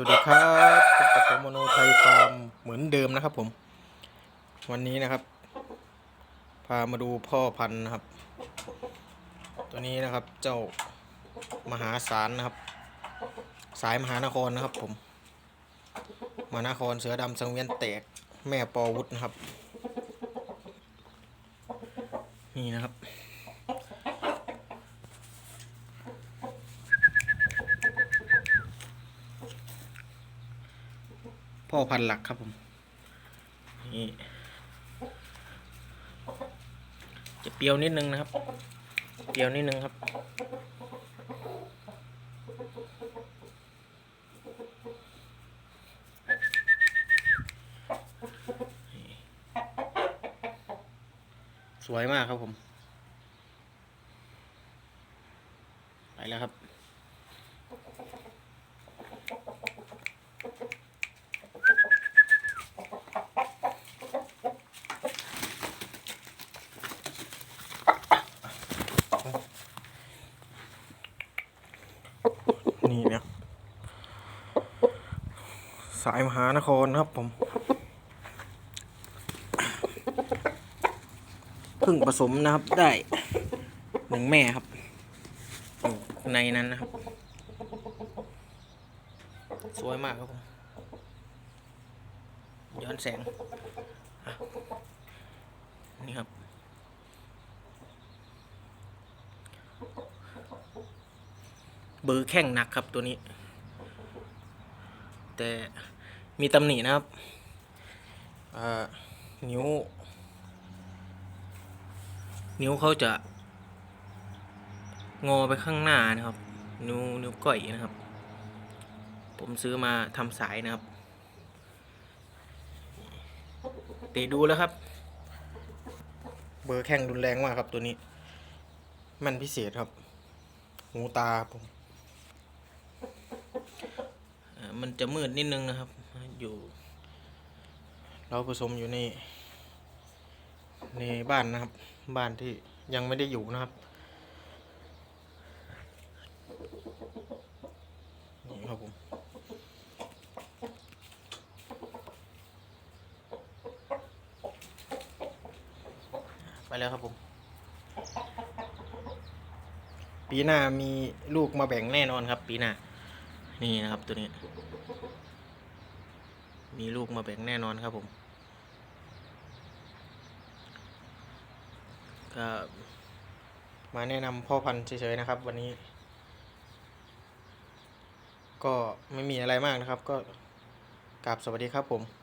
สวัสดีครับพบกับผมโมโนไทยฟาร์มเหมือนเดิมนะครับผม วันนี้นะครับ พามาดูพ่อพันธุ์นะครับ ตัวนี้นะครับเจ้ามหาสารนะครับ สายมหานครนะครับ ผมมหานครเสือดำสังเวียนแตกแม่ปอวุฒนะครับ นี่นะครับ พ่อพันธุ์หลักครับผม นี่ จะเปรี้ยวนิดนึงนะครับ เปรี้ยวนิดนึงครับ สวยมากครับผม ไปแล้วครับายมหานครครับผมเพึ่งผสมนะครับได้หนึ่งแม่ครับ ในนั้นนะครับ สวยมากครับผมย้อนแสงนี่ครับเบอร์แข้งหนักครับตัวนี้ แต่ มีตำหนินะครับนิ้ว นิ้วเขาจะ งอไปข้างหน้านะครับ นิ้วนิ้วก้อยนะครับ ผมซื้อมาทำสายนะครับเตะดูแล้วครับ เบอร์แข้งรุนแรงมากครับตัวนี้ มันพิเศษครับ หูตาผม มันจะมืดนิดนึงนะครับ อยู่ เราผสมอยู่ในในบ้านนะครับ บ้านที่ยังไม่ได้อยู่นะครับนี่ครับผมไปแล้วครับผม ปีหน้ามีลูกมาแบ่งแน่นอนครับ ปีหน้า นี่นะครับตัวนี้ มีลูกมาแบ่งแน่นอนครับผม ก็มาแนะนำพ่อพันธุ์เฉยๆนะครับ วันนี้ ก็ไม่มีอะไรมากนะครับ ก็กราบสวัสดีครับผม